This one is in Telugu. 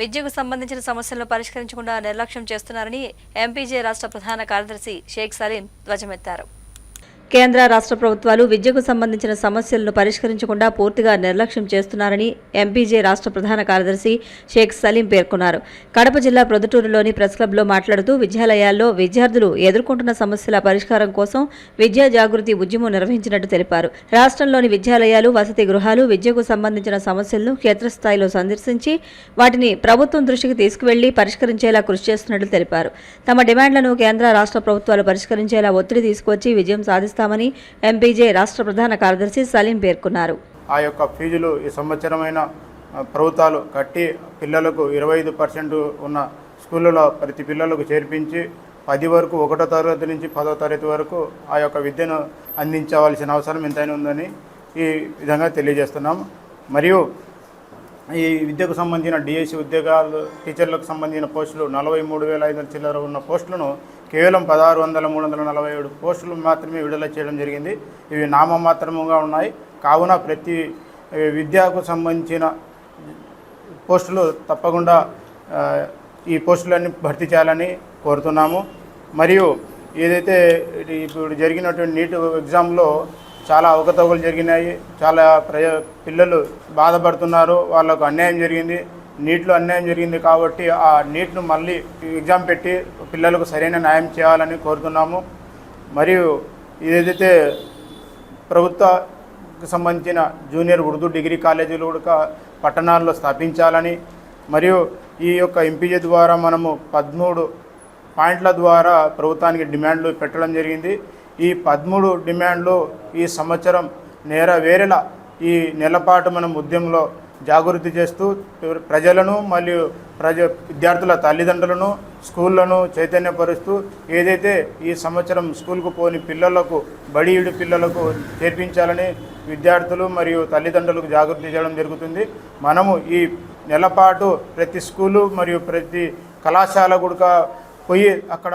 విద్యకు సంబంధించిన సమస్యలను పరిష్కరించకుండా నిర్లక్ష్యం చేస్తున్నారని ఎంపీజే రాష్ట్ర ప్రధాన కార్యదర్శి షేక్ సలీం ధ్వజమెత్తారు. కేంద్ర రాష్ట్ర ప్రభుత్వాలు విద్యకు సంబంధించిన సమస్యలను పరిష్కరించకుండా పూర్తిగా నిర్లక్ష్యం చేస్తున్నారని ఎంపీజే రాష్ట్ర ప్రధాన కార్యదర్శి షేక్ సలీం పేర్కొన్నారు. కడప జిల్లా ప్రొద్దుటూరులోని ప్రెస్ క్లబ్లో మాట్లాడుతూ విద్యాలయాల్లో విద్యార్థులు ఎదుర్కొంటున్న సమస్యల పరిష్కారం కోసం విద్యా జాగృతి ఉద్యమం నిర్వహించినట్టు తెలిపారు. రాష్ట్రంలోని విద్యాలయాలు వసతి గృహాలు విద్యకు సంబంధించిన సమస్యలను క్షేత్రస్థాయిలో సందర్శించి వాటిని ప్రభుత్వం దృష్టికి తీసుకువెళ్ళి పరిష్కరించేలా కృషి చేస్తున్నట్లు తెలిపారు. తమ డిమాండ్లను కేంద్ర రాష్ట్ర ప్రభుత్వాలు పరిష్కరించేలా ఒత్తిడి తీసుకొచ్చి విజయం సాధిస్తారు చేస్తామని ఎంపీజే రాష్ట్ర ప్రధాన కార్యదర్శి సలీం పేర్కొన్నారు. ఆ యొక్క ఫీజులు ఈ సంవత్సరమైన ప్రభుత్వాలు కట్టి పిల్లలకు ఇరవై ఐదు పర్సెంట్ ఉన్న స్కూళ్ళలో ప్రతి పిల్లలకు చేర్పించి పది వరకు ఒకటో తరగతి నుంచి పదో తరగతి వరకు ఆ యొక్క విద్యను అందించవలసిన అవసరం ఎంతైనా ఉందని ఈ విధంగా తెలియజేస్తున్నాం. మరియు ఈ విద్యకు సంబంధించిన డిఎస్సి ఉద్యోగాలు టీచర్లకు సంబంధించిన పోస్టులు నలభై మూడు వేల ఐదు వందల చిల్లర ఉన్న పోస్టులను కేవలం పదహారు వందల మూడు వందల నలభై ఏడు పోస్టులు మాత్రమే విడుదల చేయడం జరిగింది. ఇవి నామమాత్రముగా ఉన్నాయి. కావున ప్రతి విద్యకు సంబంధించిన పోస్టులు తప్పకుండా ఈ పోస్టులన్నీ భర్తీ చేయాలని కోరుతున్నాము. మరియు ఏదైతే ఇప్పుడు జరిగినటువంటి నీట్ ఎగ్జామ్లో చాలా అవకతవకలు జరిగినాయి. చాలా ప్రజ పిల్లలు బాధపడుతున్నారు. వాళ్ళకు అన్యాయం జరిగింది. నీట్లో అన్యాయం జరిగింది కాబట్టి ఆ నీట్ను మళ్ళీ ఎగ్జామ్ పెట్టి పిల్లలకు సరైన న్యాయం చేయాలని కోరుతున్నాము. మరియు ఏదైతే ప్రభుత్వకు సంబంధించిన జూనియర్ ఉర్దూ డిగ్రీ కాలేజీలు కూడా పట్టణాల్లో స్థాపించాలని మరియు ఈ యొక్క ఎంపీజీ ద్వారా మనము పదమూడు పాయింట్ల ద్వారా ప్రభుత్వానికి డిమాండ్లు పెట్టడం జరిగింది. ఈ పదమూడు డిమాండ్లు ఈ సంవత్సరం నేర వేరేలా ఈ నెలపాటు మనం ఉద్యమంలో జాగృతి చేస్తూ ప్రజలను మరియు ప్రజ విద్యార్థుల తల్లిదండ్రులను స్కూళ్ళను చైతన్యపరుస్తూ ఏదైతే ఈ సంవత్సరం స్కూల్కు పోని పిల్లలకు బడియుడి పిల్లలకు చేర్పించాలని విద్యార్థులు మరియు తల్లిదండ్రులకు జాగృతి చేయడం జరుగుతుంది. మనము ఈ నెలపాటు ప్రతి స్కూలు మరియు ప్రతి కళాశాల కూడా పోయి అక్కడ